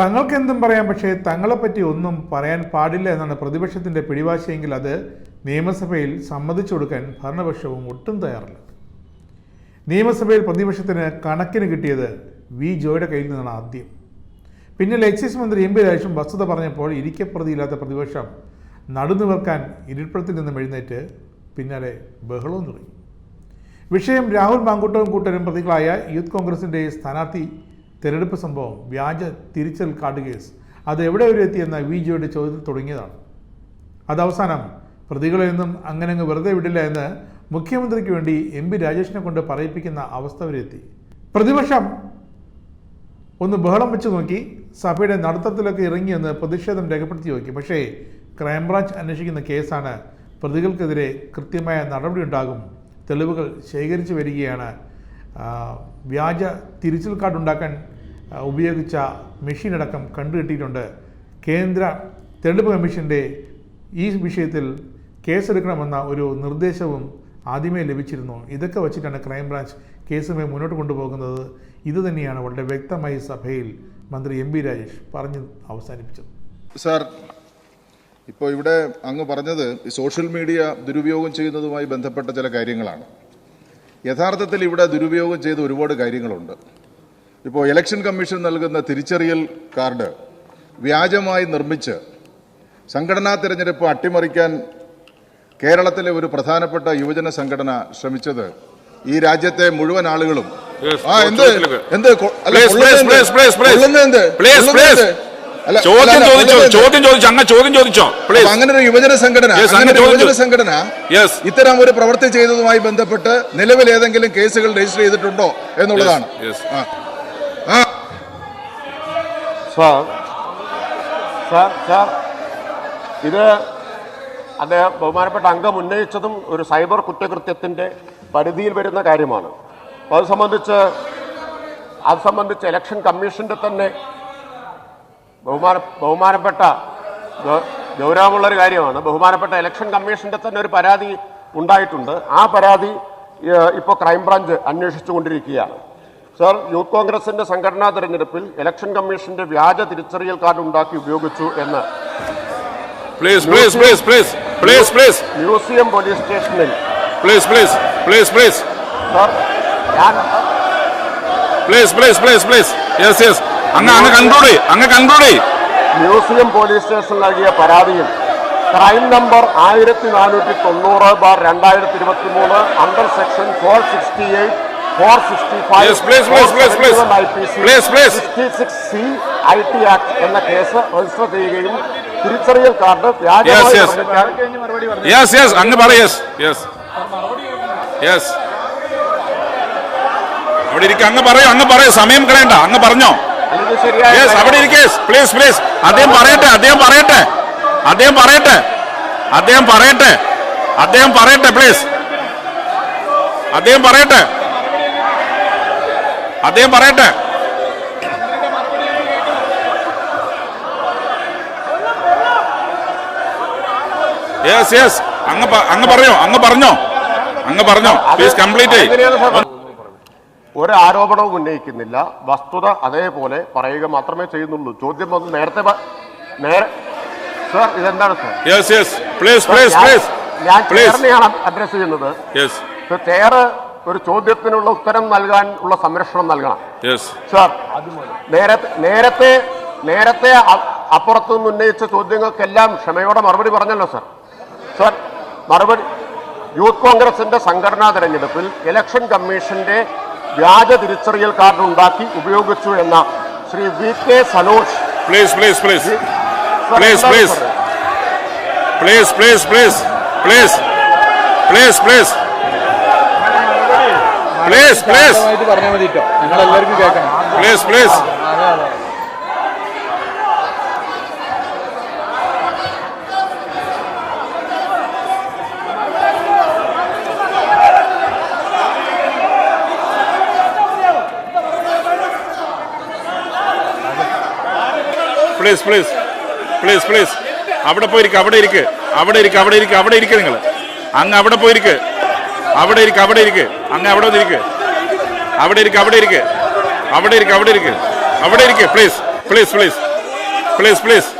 തങ്ങൾക്ക് എന്തും? പറയാം പക്ഷേ തങ്ങളെപ്പറ്റി ഒന്നും പറയാൻ പാടില്ല എന്നാണ് പ്രതിപക്ഷത്തിന്റെ പിടിവാശിയെങ്കിൽ അത് നിയമസഭയിൽ സമ്മതിച്ചു കൊടുക്കാൻ ഭരണപക്ഷവും ഒട്ടും തയ്യാറില്ല. നിയമസഭയിൽ പ്രതിപക്ഷത്തിന് കണക്കിന് കിട്ടിയത് വി ജോയുടെ കയ്യിൽ നിന്നാണ് ആദ്യം. പിന്നെ എക്സൈസ് മന്ത്രി എം പി രാജേഷും വസ്തുത പറഞ്ഞപ്പോൾ ഇരിക്കപ്രതിയില്ലാത്ത പ്രതിപക്ഷം നടുനിവർക്കാൻ ഇരിപ്പിടത്തിൽ നിന്നും എഴുന്നേറ്റ് പിന്നാലെ ബഹളവും തുടങ്ങി. വിഷയം രാഹുൽ മാങ്കൂട്ടവും കൂട്ടരും പ്രതികളായ യൂത്ത് കോൺഗ്രസിന്റെ സ്ഥാനാർത്ഥി തെരഞ്ഞെടുപ്പ് സംഭവം വ്യാജ തിരിച്ചൽ കാർഡ് കേസ്. അത് എവിടെ വരെ എത്തിയെന്ന വി ജിയുടെ ചോദ്യത്തിൽ തുടങ്ങിയതാണ്. അത് അവസാനം പ്രതികളെയൊന്നും അങ്ങനെ അങ്ങ് വെറുതെ വിടില്ല എന്ന് മുഖ്യമന്ത്രിക്ക് വേണ്ടി എം പി രാജേഷിനെ കൊണ്ട് പറയിപ്പിക്കുന്ന അവസ്ഥ വരെ എത്തി. പ്രതിപക്ഷം ഒന്ന് ബഹളം വെച്ച് നോക്കി സഭയുടെ നടത്തത്തിലൊക്കെ ഇറങ്ങിയെന്ന് പ്രതിഷേധം രേഖപ്പെടുത്തി നോക്കി. പക്ഷേ ക്രൈംബ്രാഞ്ച് അന്വേഷിക്കുന്ന കേസാണ് പ്രതികൾക്കെതിരെ കൃത്യമായ നടപടി ഉണ്ടാകും. തെളിവുകൾ ശേഖരിച്ചു വരികയാണ്. വ്യാജ തിരിച്ചൽ കാർഡ് ഉണ്ടാക്കാൻ ഉപയോഗിച്ച മെഷീൻ മെഷീനടക്കം കണ്ടുകിട്ടിയിട്ടുണ്ട്. കേന്ദ്ര തെരഞ്ഞെടുപ്പ് കമ്മീഷന്റെ ഈ വിഷയത്തിൽ കേസെടുക്കണമെന്ന ഒരു നിർദ്ദേശവും ആദ്യമേ ലഭിച്ചിരുന്നു. ഇതൊക്കെ വച്ചിട്ടാണ് ക്രൈംബ്രാഞ്ച് കേസുമായി മുന്നോട്ട് കൊണ്ടുപോകുന്നത്. ഇത് തന്നെയാണ് വളരെ വ്യക്തമായി സഭയിൽ മന്ത്രി എം ബി രാജേഷ് പറഞ്ഞ് അവസാനിപ്പിച്ചത്. സാർ ഇപ്പോൾ ഇവിടെ അങ്ങ് പറഞ്ഞത് സോഷ്യൽ മീഡിയ ദുരുപയോഗം ചെയ്യുന്നതുമായി ബന്ധപ്പെട്ട ചില കാര്യങ്ങളാണ്. യഥാർത്ഥത്തിൽ ഇവിടെ ദുരുപയോഗം ചെയ്ത ഒരുപാട് കാര്യങ്ങളുണ്ട്. ഇപ്പോൾ ഇലക്ഷൻ കമ്മീഷൻ നൽകുന്ന തിരിച്ചറിയൽ കാർഡ് വ്യാജമായി നിർമ്മിച്ച് സംഘടനാ തിരഞ്ഞെടുപ്പ് അട്ടിമറിക്കാൻ കേരളത്തിലെ ഒരു പ്രധാനപ്പെട്ട യുവജന സംഘടന ശ്രമിച്ചത് ഈ രാജ്യത്തെ മുഴുവൻ ആളുകളും. ആ എന്ത്? എന്ത്? ചോദ്യം ചോദിച്ചോ? ചോദ്യം ചോദിച്ചോ? അങ്ങനെ ചോദ്യം ചോദിച്ചോ? അങ്ങനെ ഒരു യുവജന സംഘടന അങ്ങനെ യുവജന സംഘടന ഇത്തരം ഒരു പ്രവൃത്തി ചെയ്തതുമായി ബന്ധപ്പെട്ട് നിലവിൽ ഏതെങ്കിലും കേസുകൾ രജിസ്റ്റർ ചെയ്തിട്ടുണ്ടോ എന്നുള്ളതാണ്. സാർ സാർ സാർ ഇത് അദ്ദേഹം ബഹുമാനപ്പെട്ട അംഗം ഉന്നയിച്ചതും ഒരു സൈബർ കുറ്റകൃത്യത്തിന്റെ പരിധിയിൽ വരുന്ന കാര്യമാണ്. അപ്പോൾ അത് സംബന്ധിച്ച് അത് സംബന്ധിച്ച് ഇലക്ഷൻ കമ്മീഷന്റെ തന്നെ ബഹുമാന ബഹുമാനപ്പെട്ട ഗൗരവമുള്ളൊരു കാര്യമാണ്. ബഹുമാനപ്പെട്ട ഇലക്ഷൻ കമ്മീഷന്റെ തന്നെ ഒരു പരാതി ഉണ്ടായിട്ടുണ്ട്. ആ പരാതി ഇപ്പോൾ ക്രൈംബ്രാഞ്ച് അന്വേഷിച്ചുകൊണ്ടിരിക്കുകയാണ്. സർ യൂത്ത് കോൺഗ്രസിന്റെ സംഘടനാ തെരഞ്ഞെടുപ്പിൽ ഇലക്ഷൻ കമ്മീഷന്റെ വ്യാജ തിരിച്ചറിയൽ കാർഡ് ഉണ്ടാക്കി ഉപയോഗിച്ചു എന്ന്. Please please please please please please museum police സ്റ്റേഷനിൽ. Please please please please sir ഞാൻ please please please please yes yes അങ്ങ് അങ്ങ് കൺക്ലൂഡ് ചെയ്യ് അങ്ങ് കൺക്ലൂഡ് ചെയ്യ്. മ്യൂസിയം പോലീസ് സ്റ്റേഷൻ നൽകിയ പരാതിയിൽ ക്രൈം നമ്പർ ആയിരത്തി നാനൂറ്റി തൊണ്ണൂറ് ബാർ രണ്ടായിരത്തി ഇരുപത്തി മൂന്ന് under section four sixty eight four sixty Yes, please, please, please, please. Please, please. Sixty six C I T act എന്ന കേസ് രജിസ്റ്റർ ചെയ്യുകയും തിരിച്ചറിയൽ കാർഡ് വ്യാജമായി അങ്ങ് പറ യെസ് യെസ് യെസ് അവിടെ ഇരിക്കുക അങ്ങ് പറയൂ അങ്ങ് പറയൂ. സമയം കളയണ്ട അങ്ങ് പറഞ്ഞോ. യെസ് അവിടെ ഇരിക്കേ പ്ലീസ് പ്ലീസ് അദ്ദേഹം പറയട്ടെ അദ്ദേഹം പറയട്ടെ. അദ്ദേഹം പറയട്ടെ. അദ്ദേഹം പറയട്ടെ. അദ്ദേഹം പറയട്ടെ പ്ലീസ് അദ്ദേഹം പറയട്ടെ. അദ്ദേഹം പറയട്ടെ. യെസ് യെസ് അങ്ങ് അങ്ങ് പറഞ്ഞോ അങ്ങ് പറഞ്ഞോ? അങ്ങ് പറഞ്ഞോ. പ്ലീസ് കംപ്ലീറ്റ് ഒരു ആരോപണവും ഉന്നയിക്കുന്നില്ല. വസ്തുത അതേപോലെ പറയുക മാത്രമേ ചെയ്യുന്നുള്ളൂ. ചോദ്യം വന്ന് നേരത്തെ നേരെ സർ ഇതെന്താണ് sir? Yes yes please please please ഞാൻ അഡ്രസ് ചെയ്യുന്നത്. യെസ് ചെയർ ഒരു ചോദ്യത്തിനുള്ള ഉത്തരം നൽകാൻ ഉള്ള സംരക്ഷണം നൽകണം. സാർ നേരത്തെ നേരത്തെ നേരത്തെ അപ്പുറത്തു നിന്ന് ഉന്നയിച്ച ചോദ്യങ്ങൾക്കെല്ലാം ക്ഷമയോടെ മറുപടി പറഞ്ഞല്ലോ സാർ സാർ മറുപടി യൂത്ത് കോൺഗ്രസിന്റെ സംഘടനാ തെരഞ്ഞെടുപ്പിൽ ഇലക്ഷൻ കമ്മീഷന്റെ വ്യാജ തിരിച്ചറിയൽ കാർഡ് ഉണ്ടാക്കി ഉപയോഗിച്ചു എന്ന Shri V K Sanosh please please please please. Sir? Please please please please please please please please പറഞ്ഞാൽ മതി കേട്ടോ ഞങ്ങൾ എല്ലാവർക്കും കേൾക്കണം please please please please please please അവിടെ പോയിരിക്കുക അവിടെ ഇരിക്കുക അവിടെ ഇരിക്കുക അവിടെ ഇരിക്കുക അവിടെ ഇരിക്കുക നിങ്ങൾ അങ്ങ് അവിടെ പോയിരിക്കുക അവിടെ ഇരിക്കുക അവിടെ ഇരിക്ക്. അങ്ങ് അവിടെ വന്നിരിക്ക് അവിടെ ഇരിക്ക് അവിടെ ഇരിക്ക്. അവിടെ ഇരിക്ക് അവിടെ ഇരിക്ക്. അവിടെ ഇരിക്ക്. Please please please please please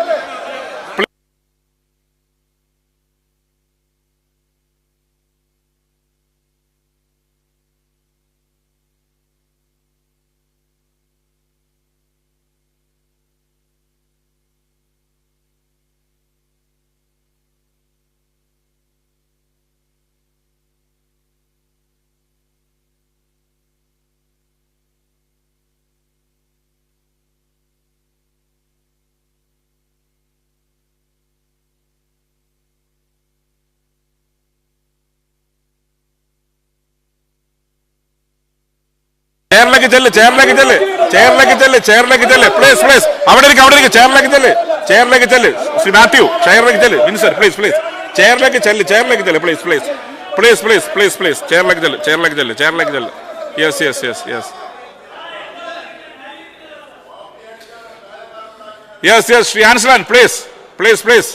ചെയറിലേക്ക് ചെല്ല് ചെയറിലേക്ക് ചെല്ല് ചെയറിലേക്ക് ചെല്ല് ചെയറിലേക്ക് ചെല്ല്. പ്ലീസ് പ്ലീസ് അവിടെ ഇരിക്കും അവിടെ ഇരിക്കും. ചെയറിലേക്ക് ചെല്ല്. ചെയറിലേക്ക് ചെല്ല്. ശ്രീ മാത്യു ചെയറിലേക്ക് ചെല്ല്. മിനിസ്റ്റർ പ്ലീസ് പ്ലീസ് ചെയറിലേക്ക് ചെല്ല് ചെയറിലേക്ക് ചെല്ല്. Please please please please please please ചെയറിലേക്ക് ചെല്ല് ചെയറിലേക്ക് ചെല്ല് ചെയറിലേക്ക് ചെല്ല്. Yes yes yes yes yes yes Shri Anslan please please please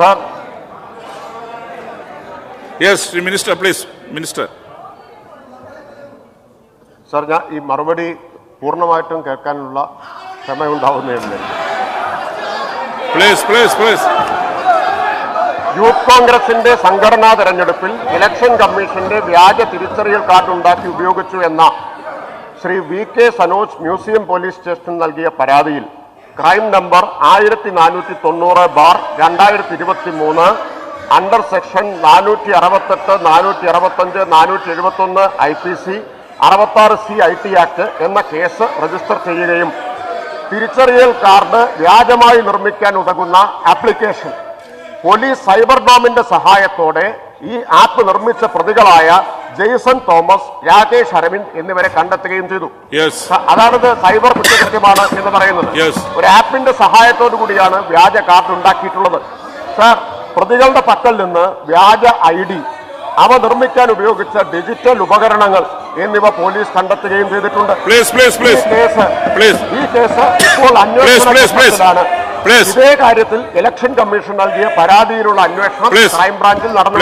sir. Yes minister please minister sir ഞാൻ ഈ മറുപടി പൂർണമായിട്ടും കേൾക്കാനുള്ള ക്ഷമയുണ്ടാവുന്നതല്ലേ പ്ലീസ് പ്ലീസ് പ്ലീസ് യൂത്ത് കോൺഗ്രസിന്റെ സംഘടനാ തെരഞ്ഞെടുപ്പിൽ ഇലക്ഷൻ കമ്മീഷന്റെ വ്യാജ തിരിച്ചറിയൽ കാർഡ് ഉണ്ടാക്കി ഉപയോഗിച്ചു എന്ന Shri V K Sanoj museum police station നൽകിയ പരാതിയിൽ ക്രൈം നമ്പർ ആയിരത്തി നാനൂറ്റി തൊണ്ണൂറ് ബാർ രണ്ടായിരത്തി ഇരുപത്തി മൂന്ന് അണ്ടർ സെക്ഷൻ നാനൂറ്റി അറുപത്തെട്ട് നാനൂറ്റി അറുപത്തഞ്ച് നാനൂറ്റി എഴുപത്തൊന്ന് ഐ പി സി അറുപത്താറ് സി ഐ ടി ആക്ട് എന്ന കേസ് രജിസ്റ്റർ ചെയ്യുകയും തിരിച്ചറിയൽ കാർഡ് വ്യാജമായി നിർമ്മിക്കാൻ ഉതകുന്ന ആപ്ലിക്കേഷൻ പോലീസ് സൈബർ ഡോമിന്റെ സഹായത്തോടെ ഈ ആപ്പ് നിർമ്മിച്ച പ്രതികളായ ജെയ്സൺ തോമസ് രാകേഷ് അരവിന്ദ് എന്നിവരെ കണ്ടെത്തുകയും ചെയ്തു. അതാണിത് സൈബർ കുറ്റകൃത്യമാണ് എന്ന് പറയുന്നത്. ഒരു ആപ്പിന്റെ സഹായത്തോടു കൂടിയാണ് വ്യാജ കാർഡ് ഉണ്ടാക്കിയിട്ടുള്ളത്. സാർ പ്രതികളുടെ പക്കൽ നിന്ന് വ്യാജ ഐ ഡി അവ നിർമ്മിക്കാൻ ഉപയോഗിച്ച ഡിജിറ്റൽ ഉപകരണങ്ങൾ എന്നിവ പോലീസ് കണ്ടെത്തുകയും ചെയ്തിട്ടുണ്ട്. ഈ കേസ് ഇപ്പോൾ. അന്വേഷണത്തിലാണ്. ഇതേ കാര്യത്തിൽ ഇലക്ഷൻ കമ്മീഷൻ നൽകിയ പരാതിയിലുള്ള അന്വേഷണം. ക്രൈംബ്രാഞ്ചിൽ നടന്നു